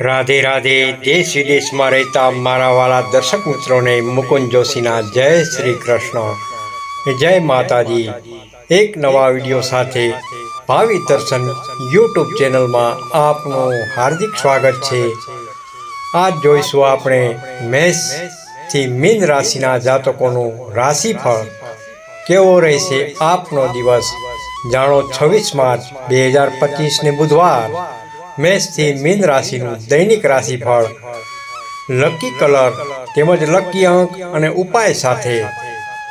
રાધે રાધે, દેશ વિદેશમાં રહેતા મારા વાલા દર્શક મિત્રોને મુકુંદ જોશીના જય શ્રી કૃષ્ણ. જય માતાજી. એક નવા વીડિયો સાથે ભાવિ દર્શન યુટ્યુબ ચેનલમાં આપનું હાર્દિક સ્વાગત છે. આજ જોઈશું આપણે મેષથી મીન રાશિના જાતકોનું રાશિફળ. કેવો રહેશે આપનો દિવસ? જાણો છવ્વીસ માર્ચ, બે હજાર પચીસને બુધવાર. મેષથી મીન રાશિનું દૈનિક રાશિફળ, લકી કલર તેમજ લકી અંક અને ઉપાય સાથે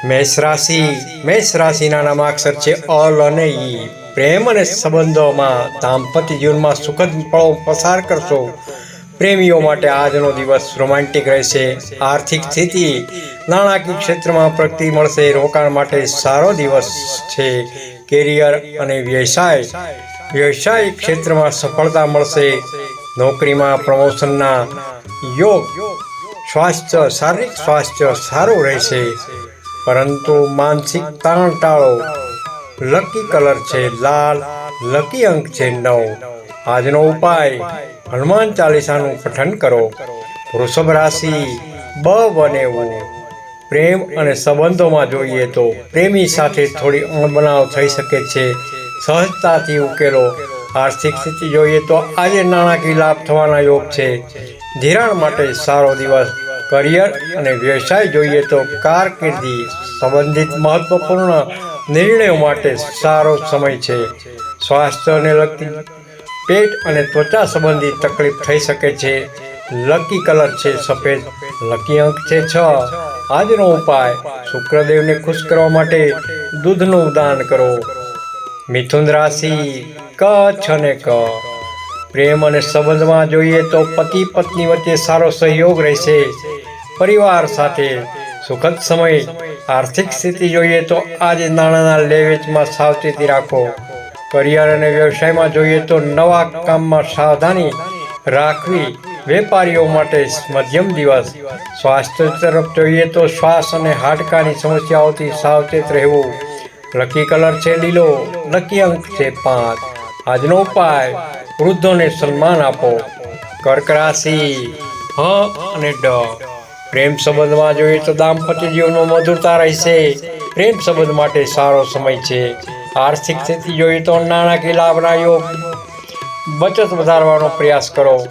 મેષ રાશિ, મેષ રાશિના નામાક્ષર છે અલ અને ઈ. પ્રેમ અને સંબંધોમાં દાંપત્ય જીવનમાં સુખદ પળો પસાર કરશો. પ્રેમીઓ માટે આજનો દિવસ રોમાન્ટિક રહેશે. આર્થિક સ્થિતિ, નાણાકીય ક્ષેત્રમાં પ્રગતિ મળશે. રોકાણ માટે સારો દિવસ છે. કેરિયર અને વ્યવસાય વ્યવસાયિક ક્ષેત્રમાં સફળતા મળશે. નોકરીમાં પ્રમોશનના યોગ, સ્વાસ્થ્ય, શારીરિક સ્વાસ્થ્ય સારું રહેશે. પરંતુ માનસિક તાણ ટાળો લકી કલર છે લાલ, લકી અંક છે નવ. આજનો ઉપાય, હનુમાન ચાલીસાનું પઠન કરો. વૃષભ રાશિ બ બનેવું પ્રેમ અને સંબંધોમાં જોઈએ તો પ્રેમી સાથે થોડી અણબનાવ થઈ શકે છે. સહજતાથી ઉકેલો. આર્થિક સ્થિતિ જોઈએ તો આજે નાણાકીય લાભ થવાના યોગ છે. ધિરાણ માટે સારો દિવસ, કરિયર અને વ્યવસાય જોઈએ તો કારકિર્દી સંબંધિત મહત્વપૂર્ણ નિર્ણયો માટે સારો સમય છે. સ્વાસ્થ્યને લગતી પેટ અને ત્વચા સંબંધિત તકલીફ થઈ શકે છે. લકી કલર છે સફેદ, લકી અંક છે છ. આજનો ઉપાય, શુક્રદેવને ખુશ કરવા માટે દૂધનું દાન કરો. મિથુન રાશિ કચ્છ અને ક. પ્રેમ અને સંબંધમાં જોઈએ તો પતિ પત્ની વચ્ચે સારો સહયોગ રહેશે. પરિવાર સાથે સુખદ સમય, આર્થિક સ્થિતિ જોઈએ તો આજે નાણાંના લેવેચમાં સાવચેતી રાખો. કરિયર અને વ્યવસાયમાં જોઈએ તો નવા કામમાં સાવધાની રાખવી. વેપારીઓ માટે મધ્યમ દિવસ. સ્વાસ્થ્ય તરફ જોઈએ તો શ્વાસ અને હાડકાની સમસ્યાઓથી સાવચેત રહેવું. લકી કલર છે લીલો, લકી અંક છે પાંચ. આજનો ઉપાય, વૃદ્ધોને સન્માન આપો. કર્ક રાશિ, હ અને ડ. પ્રેમ સંબંધમાં જોઈએ તો દાંપત્ય જીવનમાં મધુરતા રહેશે. પ્રેમ સંબંધ માટે સારો સમય છે. આર્થિક સ્થિતિ જોઈએ તો નાણાકીય લાભના યોગ બચત વધારવાનો પ્રયાસ કરો.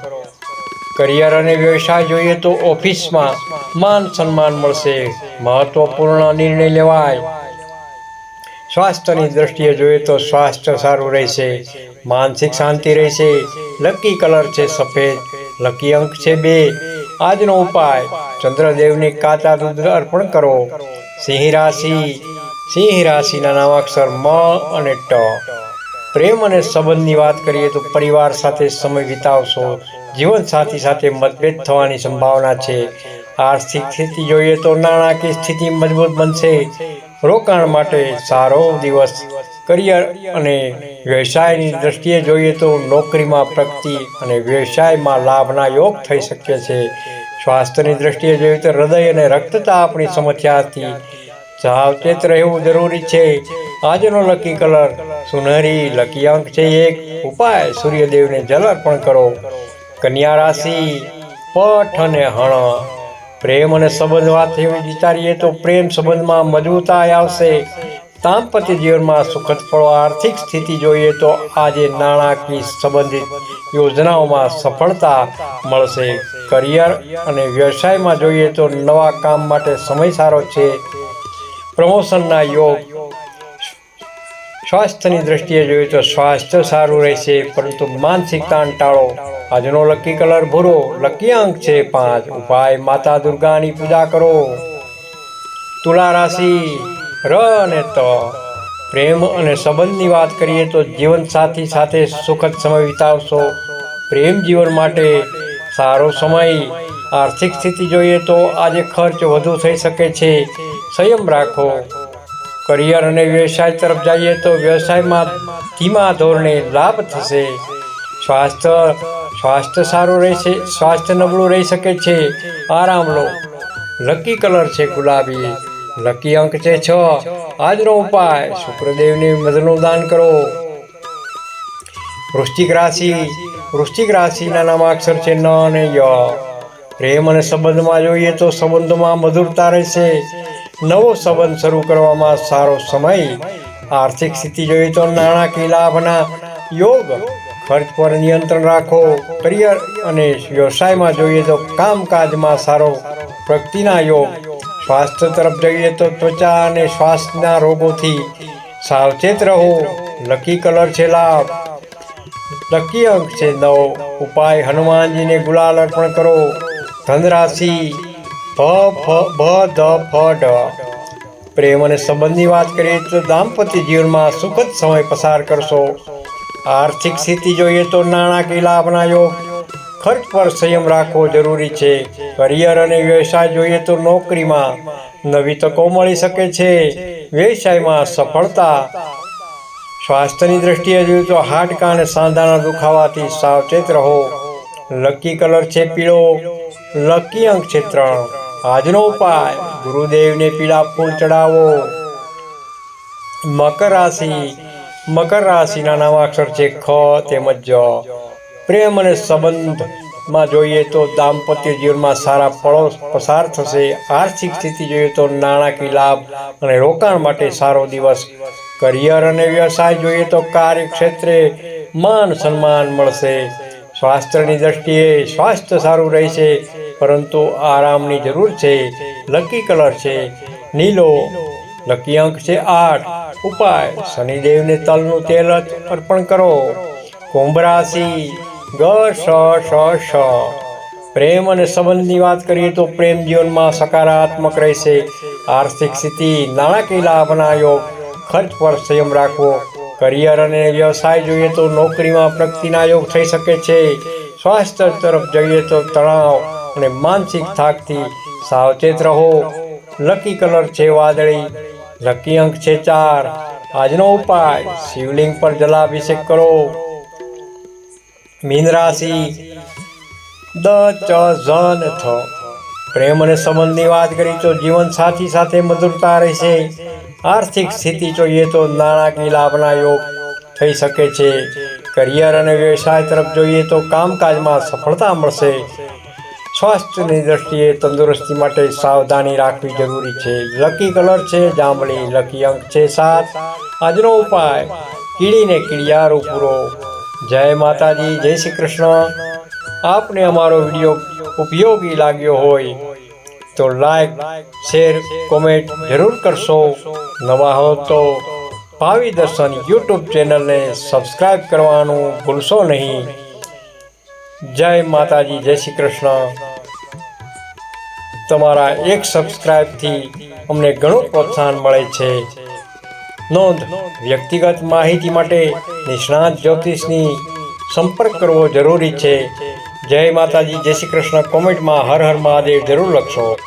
કરિયર અને વ્યવસાય જોઈએ તો ઓફિસમાં માન સન્માન મળશે. મહત્વપૂર્ણ નિર્ણય લેવાય. સ્વાસ્થ્યની દ્રષ્ટિએ જોઈએ તો સ્વાસ્થ્ય સારું રહેશે, માનસિક શાંતિ રહેશે, લકી કલર છે સફેદ, લકી અંક છે બે. આજનો ઉપાય, ચંદ્રદેવને કાચા દૂધ અર્પણ કરો. સિંહ રાશિ, સિંહ રાશિના નામાક્ષર મ અને ટ. પ્રેમ અને સંબંધની વાત કરીએ તો પરિવાર સાથે સમય વિતાવશો. જીવન સાથી સાથે મતભેદ થવાની સંભાવના છે. આર્થિક સ્થિતિ જોઈએ તો નાણાકીય સ્થિતિ મજબૂત બનશે. રોકાણ માટે સારો દિવસ, કરિયર અને વ્યવસાયની દ્રષ્ટિએ જોઈએ તો નોકરીમાં પ્રગતિ અને વ્યવસાયમાં લાભના યોગ થઈ શકે છે. સ્વાસ્થ્યની દ્રષ્ટિએ જોઈએ તો હૃદય અને રક્તચાપની સમસ્યાથી સાવચેત રહેવું જરૂરી છે. આજનો લકી કલર, સુનહરી લકી અંક છે એક. ઉપાય સૂર્યદેવને જલ અર્પણ કરો. કન્યા રાશિ, પઠ અને હણ. પ્રેમ અને સંબંધ વાત વિચારીએ તો પ્રેમ સંબંધમાં મજબૂતાઈ આવશે. દાંપત્ય જીવનમાં સુખદ ફળો આર્થિક સ્થિતિ જોઈએ તો આજે નાણાકીય સંબંધિત યોજનાઓમાં સફળતા મળશે. કરિયર અને વ્યવસાયમાં જોઈએ તો નવા કામ માટે સમય સારો છે. પ્રમોશનના યોગ સ્વાસ્થ્યની દ્રષ્ટિએ જોઈએ તો સ્વાસ્થ્ય સારું રહેશે, પરંતુ માનસિક તાણ ટાળો. આજનો લકી કલર ભૂરો, લકી અંક છે પાંચ. ઉપાય માતા દુર્ગાની પૂજા કરો. તુલા રાશિ, ર અને ત. પ્રેમ અને સંબંધની વાત કરીએ તો જીવન સાથી સાથે સુખદ સમય વિતાવશો. પ્રેમ જીવન માટે સારો સમય. આર્થિક સ્થિતિ જોઈએ તો આજે ખર્ચ વધુ થઈ શકે છે. સંયમ રાખો. કરિયર અને વ્યવસાય તરફ જઈએ તો વ્યવસાયમાં ધીમા ધોરણે લાભ થશે. સ્વાસ્થ્ય સ્વાસ્થ્ય સારું રહેશે સ્વાસ્થ્ય નબળું રહી શકે છે. આરામ લો. લકી કલર છે ગુલાબી. લકી અંક છે છ. આજનો ઉપાય શુક્રદેવની મધનું દાન કરો. વૃશ્ચિક રાશિ, વૃશ્ચિક રાશિના નામાક્ષર છે ન અને ય. પ્રેમ અને સંબંધમાં જોઈએ તો સંબંધોમાં મધુરતા રહેશે. નવો સંબંધ શરૂ કરવામાં સારો સમય. આર્થિક સ્થિતિ જોઈએ તો નાણાકીય લાભના યોગ ખર્ચ પર નિયંત્રણ રાખો, કરિયર અને વ્યવસાયમાં જોઈએ તો કામકાજમાં સારો પ્રગતિના યોગ. સ્વાસ્થ્ય તરફ જઈએ તો ત્વચા અને શ્વાસના રોગોથી સાવચેત રહો. લકી કલર છે લાભ. લકી અંક છે નવ. ઉપાય હનુમાનજીને ગુલાલ અર્પણ કરો. ધનરાશિ, ભ ભ, ધ, ફ, ડ. પ્રેમ અને સંબંધની વાત કરીએ તો દાંપત્ય જીવનમાં સુખદ સમય પસાર કરશો. આર્થિક સ્થિતિ જોઈએ તો નાણાકીય લાભના યોગ ખર્ચ પર સંયમ રાખવો જરૂરી છે. કરિયર અને વ્યવસાય જોઈએ તો નોકરીમાં નવી તકો મળી શકે છે. વ્યવસાયમાં સફળતા. સ્વાસ્થ્યની દ્રષ્ટિએ જોઈએ તો હાડકા અને સાંધાના દુખાવાથી સાવચેત રહો. લકી કલર છે પીળો. લકી અંક છે ત્રણ. આજનો ઉપાય, ગુરુદેવને પીળા ફૂલ ચડાવો. મકર રાશિ મકર રાશિના નામાક્ષર છે ખ તેમજ જ પ્રેમ અને સંબંધમાં જોઈએ તો દાંપત્ય જીવનમાં સારા ફળો પસાર થશે, આર્થિક સ્થિતિ જોઈએ તો નાણાકીય લાભ અને રોકાણ માટે સારો દિવસ. કરિયર અને વ્યવસાય જોઈએ તો કાર્યક્ષેત્રે માન સન્માન મળશે. સ્વાસ્થ્યની દ્રષ્ટિએ સ્વાસ્થ્ય સારું રહેશે, પરંતુ આરામની જરૂર છે. લકી કલર છે, નીલો. લકી અંક છે આઠ. ઉપાય. શનિદેવને તલનું તેલ અર્પણ કરો. કુંભ રાશિ ગ શ શ શ પ્રેમ અને સંબંધની વાત કરીએ તો પ્રેમ જીવનમાં સકારાત્મક રહેશે. આર્થિક સ્થિતિ, નાણાકીય લાભના યોગ ખર્ચ પર સંયમ રાખવો. કરિયર અને વ્યવસાય જોઈએ તો નોકરીમાં પ્રગતિના યોગ થઈ શકે છે. સ્વાસ્થ્ય તરફ જઈએ તો તણાવ અને માનસિક થાકથી સાવચેત રહો. લકી કલર છે વાદળી. લકી અંક છે ચાર. આજનો ઉપાય, શિવલિંગ પર જલાભિષેક કરો. મીન રાશિ, દ ચ ઝન થ. પ્રેમ અને સંબંધની વાત કરી તો જીવન સાથી સાથે મધુરતા રહેશે. આર્થિક સ્થિતિ જોઈએ તો નાણાકીય લાભના યોગ થઈ શકે છે. કરિયર અને વ્યવસાય તરફ જોઈએ તો કામકાજમાં સફળતા મળશે. સ્વાસ્થ્યની દ્રષ્ટિએ તંદુરસ્તી માટે સાવધાની રાખવી જરૂરી છે. લકી કલર છે, જાંબલી લકી અંક છે, સાત. આજનો ઉપાય, કીડીને કીડિયારો પૂરો. જય માતાજી, જય શ્રી કૃષ્ણ. આપને અમારો વીડિયો ઉપયોગી લાગ્યો હોય તો લાઈક, શેર, કોમેન્ટ જરૂર કરશો. નવા હો તો ભાવિ દર્શન યુટ્યુબ ચેનલને સબસ્ક્રાઈબ કરવાનું ભૂલશો નહીં. જય માતાજી, જય શ્રી કૃષ્ણ. તમારા એક સબસ્ક્રાઈબથી અમને ઘણું પ્રોત્સાહન મળે છે. નોંધ, વ્યક્તિગત માહિતી માટે નિષ્ણાત જ્યોતિષની સંપર્ક કરવો જરૂરી છે. જય માતાજી, જય શ્રી કૃષ્ણ. કોમેન્ટમાં હર હર મહાદેવ જરૂર લખશો.